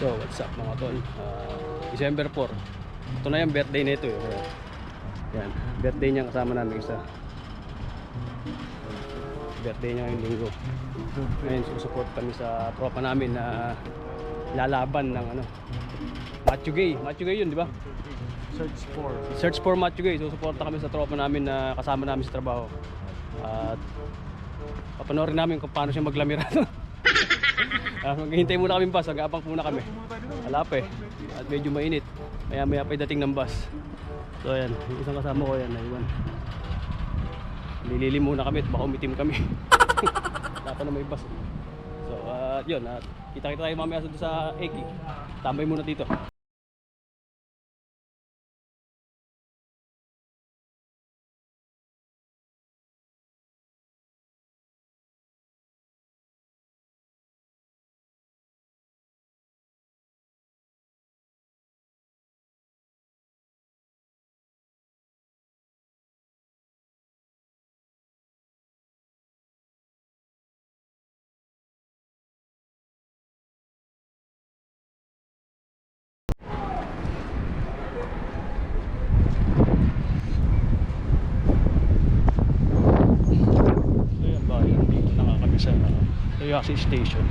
So, what's up mga tol? Ah, December 4. Ito na yung birthday nito eh. Yan. Birthday niya kasama namin isa. Birthday niya yung linggo. Ngayon, susupport kami sa tropa namin na lalaban ng ano. Machu Gay. Machu Gay yun, di ba? Search for. Search for Machu Gay. Susuporta kami sa tropa namin na kasama namin sa trabaho. At papanoorin namin kung paano siya maglamirado. Ah, maghihintay muna kami bus, mag-aabang muna kami. Eh. At medyo mainit. Maya maya pa dating ng bus. So ayan, isang kasama ko yan, naiwan. Lililim muna kami at baka umitim kami. Wala pa na may bus. So at yun, at kita-kita tayo mamaya sa Eki. Tambay muna dito. So yan ba, yun, dito na nga kami sa uh, Toyosi Station.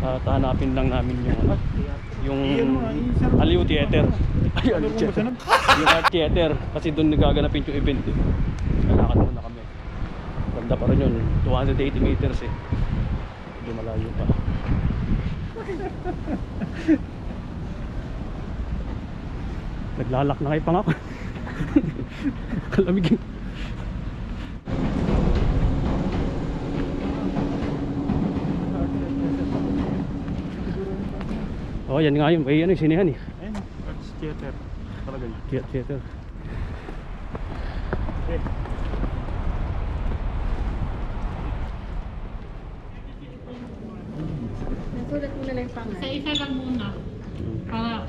At hanapin lang namin yung ano, yung Aliw Theater. Ay, Aliw Theater. yung Art Theater. Kasi doon nagaganapin yung event eh. Lalakad muna kami. Ganda pa rin yun. 280 meters eh. Medyo malayo pa. Naglalak na kayo pa nga ako. Kalamig yun. Oh, yan nga yun. May ano, yung sinihan eh. Ayun, Search theater. Talaga yun. Theater. theater. Eh, Nasulat mo na lang pangalan. Sa isa lang muna. Para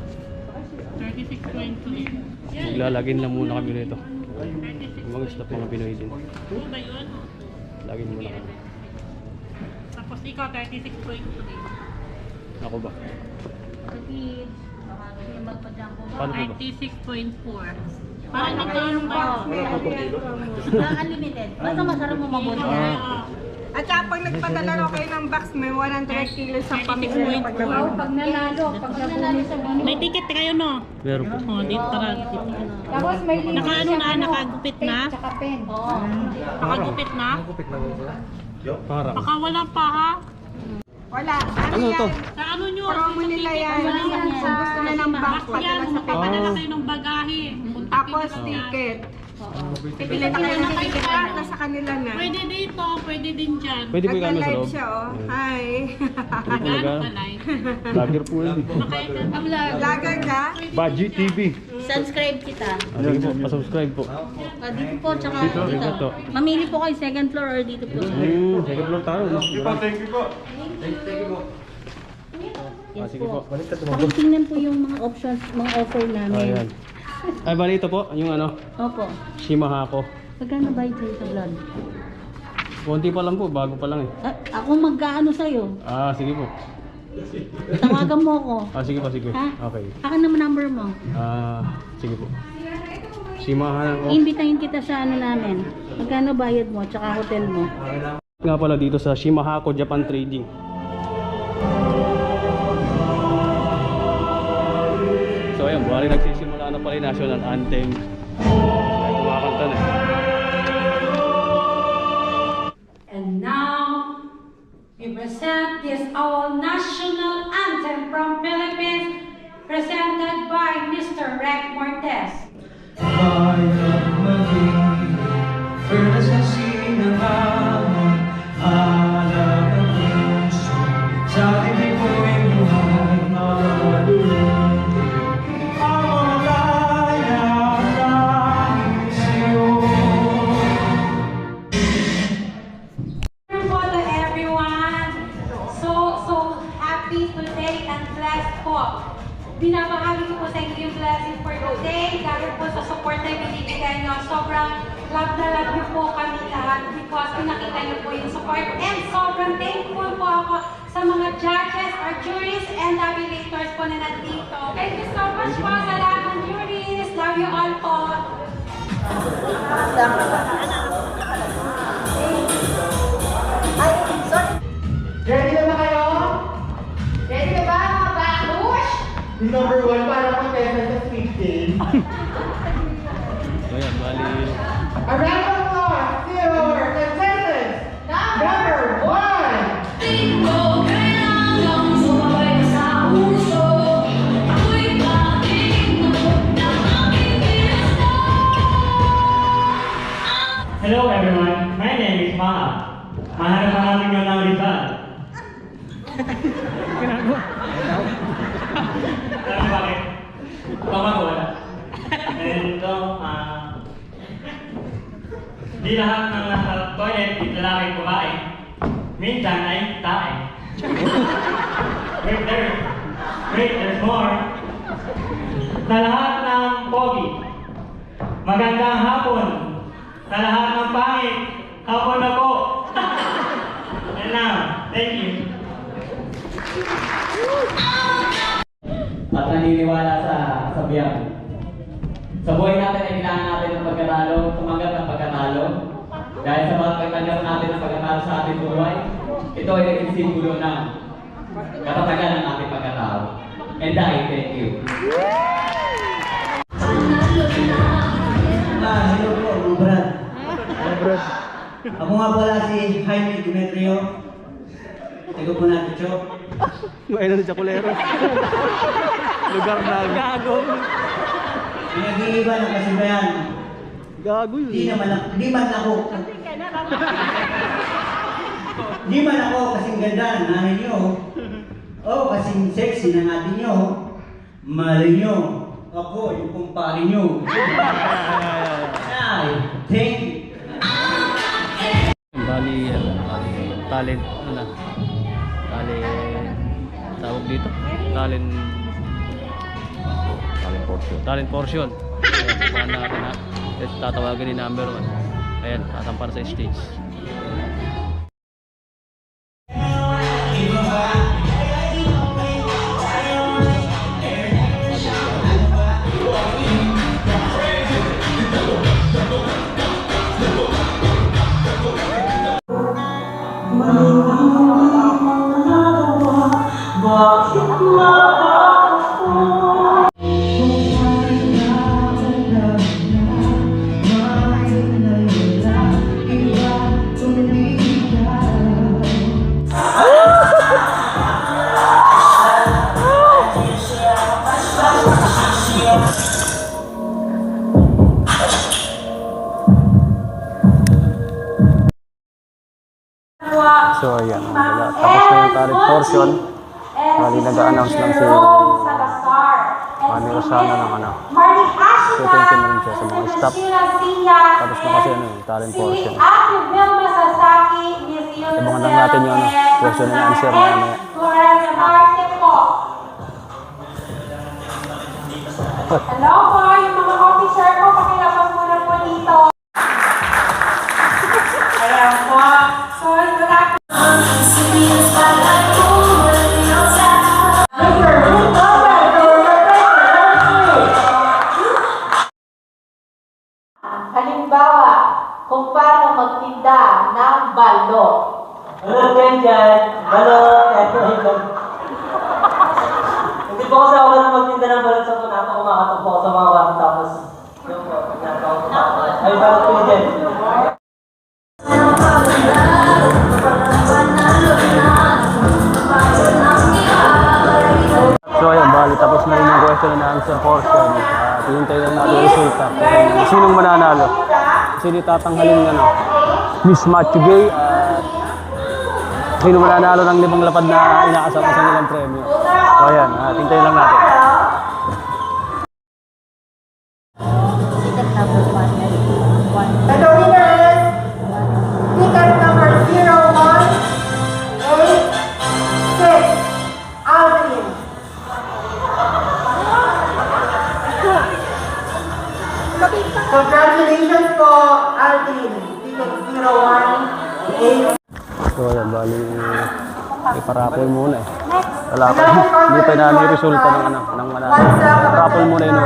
36.2. Yan. Maglalagin lang muna kami rito. 36. Yung mga stop mga Pinoy din. Ano ba yun? Lagin muna kami. Tapos ikaw 36.2. Ako ba? Yung magpa-jumbo ba? Paano po ba? 36.4. Para nagkaroon kayo. Na unlimited. Basta masarap mo mabuti na. At saka pag nagpadala raw kayo ng box, may 100 kilos sa pamilya pag naman. Pag nanalo, pag nanalo sa bonus. May ticket kayo no? Meron po. Oh, dito tara. Tapos may libre Naka ano siyang na, nakagupit na? Tsaka pen. Oo. Nakagupit na? Parang. Baka wala pa ha? Wala. Ano, Ano to? Sa ano nyo? Promo nila yan. Kung gusto na ng yan. padala sa Magpapadala kanya. kayo ng bagahe. Tapos na- ticket. Pipili Pili kayo ng ticket na nasa kanila na. Pwede dito, pwede din dyan. Pwede po yung ano sa loob? siya, oh. Hi. Pwede po Gano'n nag- ka live? Vlogger po yun. Ka. Vlogger ka? Baji TV. Subscribe kita. Sige po, pasubscribe po. Dito po, tsaka Dito. Mamili po kayo second floor or dito po. Second floor tayo. no? Thank you po. Ah, sige po. Pakitingnan po yung mga options, mga offer Ayan. namin. Ay, bali ito po, yung ano, Opo. Shimahako. Magkano ba ito sa vlog? Konti pa lang po, bago pa lang eh. Ah, ako magkaano sa'yo? Ah, sige po. Tawagan mo ako. Ah, sige po, sige. Ha? Okay. Akin naman number mo. Ah, sige po. Shimahako. Iimbitahin kita sa ano namin. Magkano bayad mo, tsaka hotel mo. Nga pala dito sa Shimahako Japan Trading. So ayun, buhari nagsisimula na pala yung national anthem. Ay, kumakanta na. And now, we present this our national anthem from Philippines, presented by Mr. Rec Mortes. Bayang maging Furnace na Ko po sa inyo yung blessing for today dahil po sa support na binibigay nyo. Sobrang love na love niyo po kami lahat because pinakita niyo po yung support and sobrang thankful po ako sa mga judges, our juries, and the much po sa lahat ng juries. Love you all po. Yung number one para contestant sa sweet game. So yan, bali. A round of applause to your contestants. Number one. Hello everyone, my name is Maha. Mahanap pa namin yun ng Rizal. Alam mo bakit? Pamagol. And ito, ah... di lahat ng nasa toilet, di lalaki babae. Minsan ay tae. Wait there. Wait, there's more. Sa lahat ng pogi, magandang hapon. Sa lahat ng pangit, hapon na po. And now, thank you. at naniniwala sa sa biyak. Sa buhay natin ay kailangan natin ng pagkatalo, tumanggap ng pagkatalo. Dahil sa mga pagtanggap natin ng pagkatalo sa ating buhay, ito ay naging simbolo ng katatagan ng ating pagkatao. And I thank you. Ah, hello po, mga brad. Ako nga pala si Jaime Demetrio. Tago po natin, Chok. May na sa kulero. Lugar na gago. Pinag-iiba ng kasibayan. Gago Hindi yun. naman ako, hindi man ako. Hindi man ako kasing ganda ng nanay niyo. O kasing sexy ng ate niyo. Mali niyo. Ako, yung kumpare niyo. Ay, thank you. Bali, ano, bali, talent, ano, talent, tawag dito, talent, talent portion. Talent portion. Paano natin ha? At tatawagan ni number one. Ayan, tatampar sa stage. Mami Rosana ng ano. So, thank you na rin siya sa mga staff. Tapos na kasi ano yung talent portion. Abangan lang natin yung ano, question and answer na mamaya. Hello na question and answer portion. At uh, hintay lang natin resulta. Kung sinong mananalo? Sino tatanghalin ano? Miss Matthew Gay at sino mananalo ng limang lapad na inaasama sa nilang premyo. So ayan, uh, hintayin lang natin. Resulta ng ano, ng manalo. Raffle muna yun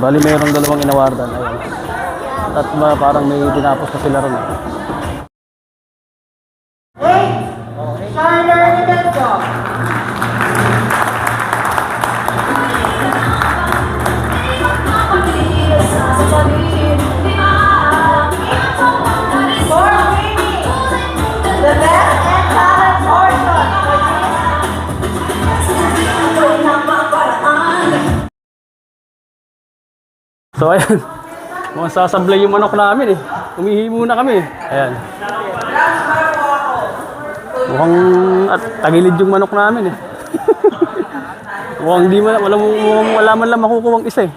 bali mayroong dalawang inawardan. Ayan. At ma- parang may dinapos na sila ron. So ayan, mukhang sasablay yung manok namin eh. Umihi muna kami. Ayan. Mukhang at tagilid yung manok namin eh. mukhang di man, wala, mukhang wala man lang makukuha ang isa eh.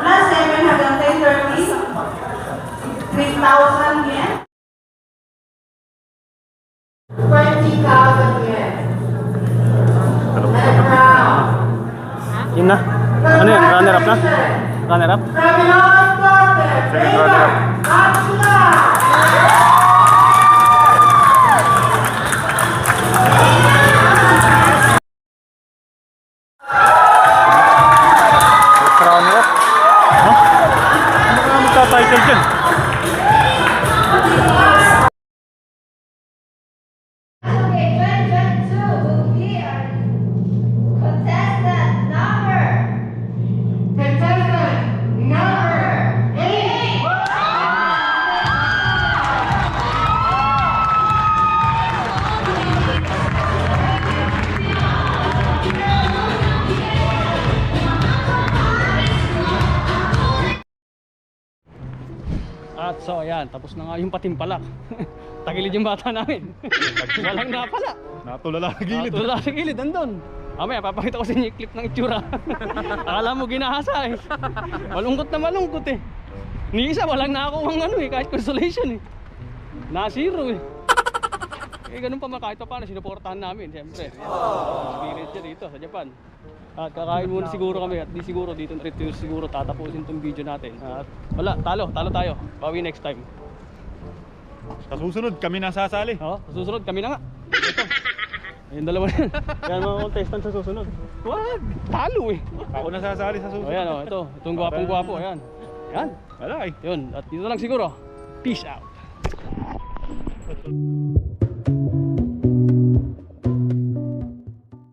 Mula 7 hanggang 10.30. 3,000 yen. 20,000 yen. Yun na. Ano yan? Runner up na? Runner up? Second runner up. So ayan, tapos na nga yung patimpalak. Tagilid yung bata namin. Walang napala. Natulala sa gilid. Tulala sa gilid, andun. Mamaya, papakita ko sa inyo yung clip ng itsura. Akala mo ginahasa eh. Malungkot na malungkot eh. Ni isa, walang nakakuha ng ano eh, kahit consolation eh. Na zero eh. Eh, ganun pa man, kahit pa paano, sinuportahan namin, siyempre. Experience niya dito sa Japan. At kakain muna siguro kami at di siguro dito rin siguro tatapusin tong video natin. At wala, talo, talo tayo. Bawi next time. Sa susunod, kami nasasali. Oo, sa susunod kami na nga. Ito. Ayun dalawa na yan. Yan mga contestant sa susunod. Wag, talo eh. Ako nasasali sa O susunod. yan o, ito. Itong gwapong gwapo, ayan. Yan. Wala eh. Yun, at dito lang siguro. Peace out.